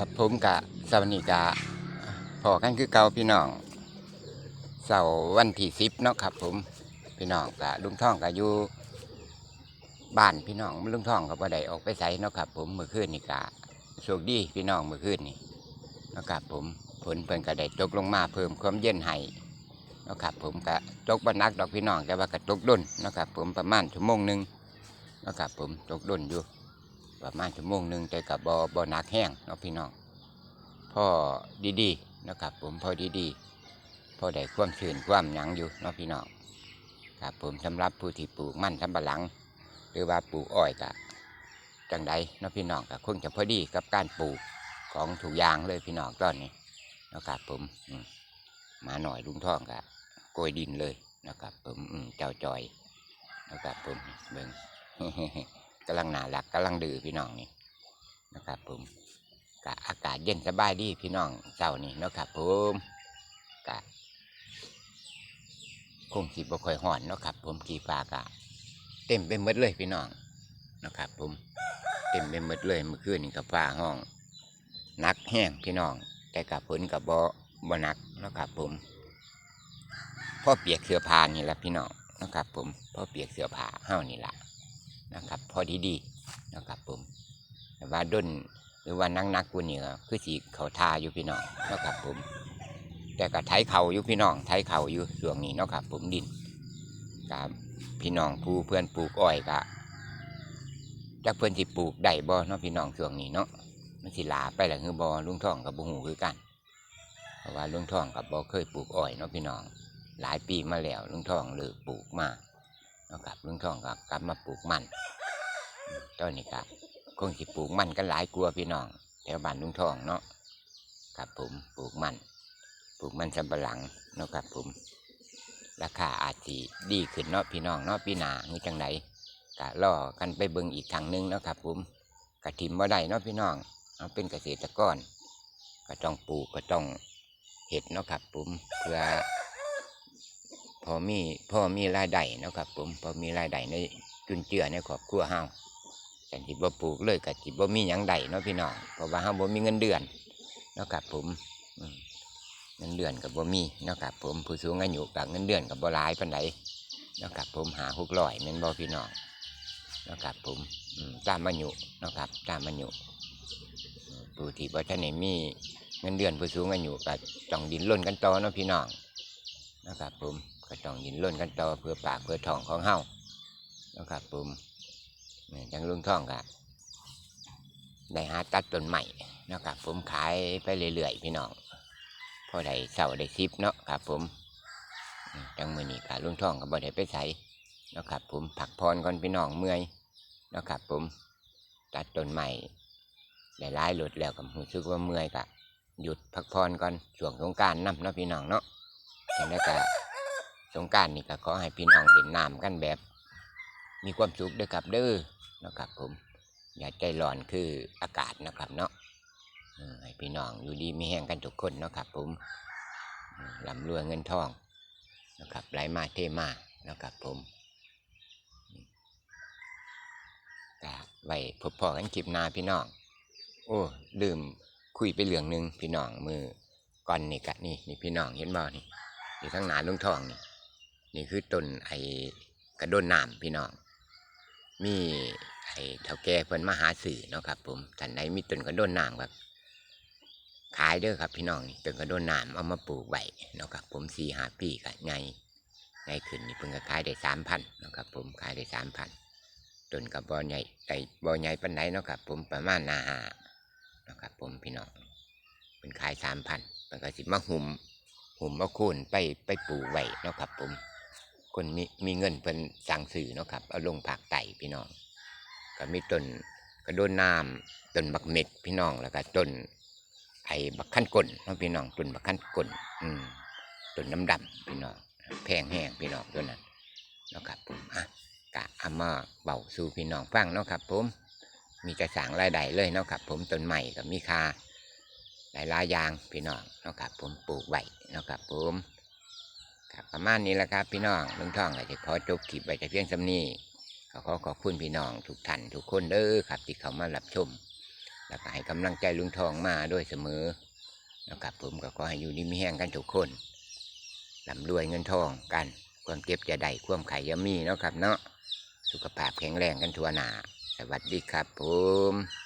ครับผมกะสวัสดีกะพอกันคือเก่าพี่น้องเสาร์วันที่สิบเนาะครับ ผมพี่น้องกะลุงท่องกะอยู่บ้านพี่น้องลุงท่องกับบ่ได้ออกไปใส่เนาะครับ ผมเมื่อคืนนี่กะโชคดีพี่น้องเมื่อคืนนี่เนาะครับผมฝนเพิ่นก็ได้ตกลงมาเพิ่มความเย็นให้เนาะครับ ผมกะตกบ่หนักดอกพี่น้องแต่ว่าก็ตกด้นเนาะครับ ผมประมาณชั่วโมงหนึ่งเนาะครับ ผมตกด้นอยู่ ประมาณชั่วโมงหนึ่งแต่กับบอบหนักแห้งเนาะพี่น้องพ่อดีๆนะครับผมพ่อดีๆพ่อได้ความชื้นความหยังอยู่เนาะพี่น้องครับผมสำหรับผู้ที่ปลูกมันสำปะหลัง หรือว่าปลูกอ้อยกะจังใดเนาะพี่น้องก็คงจะพอดีกับการปลูกของถูกยางเลยพี่น้องตอนนี้นะครับผมอืมาหน่อยลุงท่องกะโกยดินเลยนะครับผมอืมเจ้าจอยนะครับผมเบิ่ง กำลังน่ารักกำลังดื้อพี่น้องนี่นะครับผมกะอากาศเย็นสบายดีพี่น้องเจ้านี่นะครับผมกะคงสิบ่ค่อยห่อนนะครับ ผมกีฟากะ เต็มไปหมดเลยพี่น้องนะครับ ผมเต็มไปหมดเลยเมื่อคืนนี่กับฟ้าห้องนักแห้งพี่น้อง แต่กับฝนกับบ่บ่นักนะครับผมพ่อเปียกเสื้อผ้านี่แหละพี่น้องนะครับ ผมพ่อเปียกเสื้อผ้าเฮานี่แหละ นะครับ พอดีดีนะครับผมแต่ว่าด้นหรือว่านักนักกูนี่ก็คือสีเขาทาอยู่พี่น้องนะครับผม แต่ก็ไถเขาอยู่พี่น้องไถเขาอยู่ช่วงนี้นะครับผมดินกับพี่น้องผู้เพื่อนปลูกอ้อยกะจากเพื่อนที่ปลูกได้บ่เนาะพี่น้องช่วงนี้เนาะมันสิลาไปแหละคือบ่ลุงทองกับบุหูคือกันเพราะว่าลุงทองกับบ่เคยปลูกอ้อยเนาะพี่น้องหลายปีมาแล้วลุงทองเลิกปลูกมา นาะครับลุงทองก็กลับมาปลูกมันตอนนี้ก็คงสิปลูกมันกันหลายกลัวพี่น้องแถวบ้านลุงทองเนาะครับผมปลูกมันปลูกมันสำปะหลังเนาะครับผม ราคาอาจสิดีขึ้นเนาะพี่น้องเนาะพี่นาหรือจังไดก็ล่อกันไปเบิ่งอีกครั้งหนึงเนาะครับผมกระถิมบ่ได้เนาะพี่น้องเอาเป็นเกษตรกรก็ต้องปลูกก็ต้องเห็ดเนาะครับผมเพื่อ พอมีพอมีรายได้เนาะครับผมพอมีรายได้ในจุนเจือในครอบครัวเฮาแต่ที่บ่ปลูกเลยก็ที่บ่มีหยังได้เนาะพี่น้องเพราะว่าเฮาบ่มีเงินเดือนเนาะครับผมเงินเดือนก็บ่มีเนาะครับผมผู้สูงอายุก็เงินเดือนก็บ่หลายปานใดเนาะครับผมหา600แม่นบ่พี่น้องเนาะครับผมตามอายุเนาะครับตามอายุผู้ที่บ่ทันได้มีเงินเดือนผู้สูงอายุก็ต้องดิ้นรนกันต่อเนาะพี่น้องนะครับผม ก็ต้องยินร่นกันต่อเพื่อปากเพื่อท้องของเฮานะครับผมนี่จังลุงท่องก็ได้หาตัดต้นใหม่นะครับผมขายไปเรื่อยๆพี่น้องพอได้เสาได้ซิปเนาะครับผมจังมือนี้ก็ลุงท่องก็บ่ได้ไปใส่นะครับผมผักพรก่อนพี่น้องเมื่อยนะครับผมตัดต้นใหม่ได้หลายหลุดแล้วก็รู้สึกว่าเมื่อยก็หยุดพักผ่อนก่อนช่วงสงการนำเนาะพี่น้องเนาะเห็นแล้วก็ สงการนี่ก็ขอให้พี่น้องเล่นน้ำกันแบบ มีความสุขด้อครับเด้อนะครับผมอย่าใจร้อนคืออากาศนะครับเนาะให้พี่น้องอยู่ดีมีแห้งกันทุกคนนะครับผมเออร่ำรวยเงินทองนะครับไหลมาเทมานะครับผมก็ไว้พบพอกันคลิปหน้าพี่น้อง โอ้ลืมคุยไปเรื่องหนึ่งพี่น้องมือก่อนนี่กะนี่นี่พี่น้องเห็นบ่นี่อยู่ทั้งหนาลุงทองนี่ นี่คือต้นไอ้กระโดนน้ำพี่น้อง มีไอ้เท่าแก่เพิ่นมาหาสื่อเนาะครับ ผมท่านใดมีต้นกระโดนน้ำครับ ขายเด้อครับ พี่น้องนี่ต้นกระโดนน้ำเอามาปลูกไว้เนาะครับ ผมสี่หาปีกะไงไงขึ้นนี่เพิ่งก็ขายได้สามพันเนาะครับ ผมขายได้สามพันต้นกับบอใหญ่ไก่บอใหญ่ปันไหนเนาะครับ ผมประมาณหนาหาเนาะครับ ผมพี่น้องเป็นขายสามพันมันก็สิมาหุ่มผมเอาโคนไปไปปลูกไว้เนาะครับ ผม คนมีมีเงินเพิ่นสั่งซื้อเนาะครับ เอาลงผักไต่พี่น้อง ก็มีต้นกระโดนน้ำต้นบักเม็ดพี่น้องแล้วก็ต้นไอ้บักขั้นกลเนาะพี่น้องต้นบักขั้นกลอืมต้นน้ำดำพี่น้องแพงแห้งพี่น้องตัวนั้นเนาะครับผมอะกะเอามาเบาสู่พี่น้องฟังเนาะครับ ผม มีกระสางรายได้เลยเนาะครับ ผมต้นใหม่ก็มีคาหลายลายๆอย่างพี่น้องเนาะครับ ผมปลูกไว้เนาะครับ ผม ประมาณนี้แหละครับพี่น้องลุงท่องก็จจะขอจบคลิปไว้แต่เพียงสำนี้ก็ขอขอบคุณพี่น้องทุกท่านทุกคนเด้อครับที่เข้ามารับชม แล้วก็ให้กำลังใจลุงทองมาโดยเสมอนะครับผมก็ขอให้อยู่ดีมีแห้งกันทุกคนร่ำรวยเงินทองกัน ความเจ็บจะได้ความไข่ยามีเนาะครับเนาะสุขภาพแข็งแรงกันทั่วหน้าสวัสดีครับผม